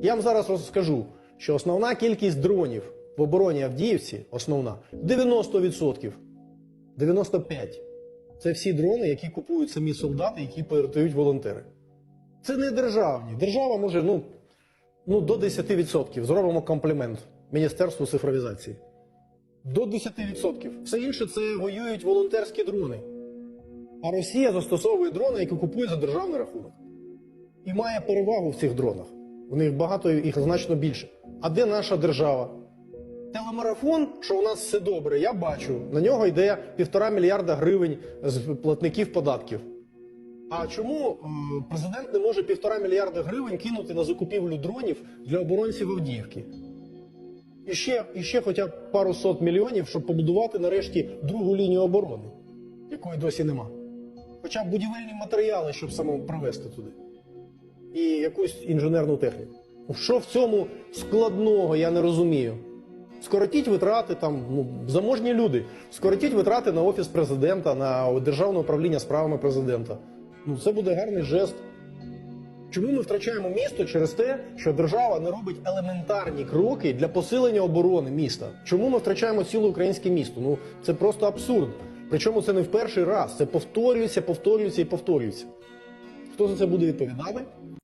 Я вам зараз розкажу, що основна кількість дронів в обороні Авдіївці, основна 90%. 95%. Це всі дрони, які купують самі солдати, які передають волонтери. Це не державні. Держава може ну, ну, до 10%. Зробимо комплімент Міністерству цифровізації. До 10%. Все інше це воюють волонтерські дрони. А Росія застосовує дрони, які купує за державний рахунок. І має перевагу в цих дронах. У них багато їх значно більше. А де наша держава? Телемарафон, що у нас все добре, я бачу. На нього йде півтора мільярда гривень з платників податків. А чому е, президент не може півтора мільярда гривень кинути на закупівлю дронів для оборонців Авдіївки? І ще, і ще хоча б пару сот мільйонів, щоб побудувати нарешті другу лінію оборони, якої досі нема. Хоча б будівельні матеріали, щоб саме провести туди. І якусь інженерну техніку. Що в цьому складного, я не розумію. Скоротіть витрати там, ну, заможні люди. Скоротіть витрати на офіс президента, на державне управління справами президента. Ну, це буде гарний жест. Чому ми втрачаємо місто через те, що держава не робить елементарні кроки для посилення оборони міста? Чому ми втрачаємо ціле українське місто? Ну це просто абсурд. Причому це не в перший раз. Це повторюється, повторюється і повторюється. Хто за це буде відповідати?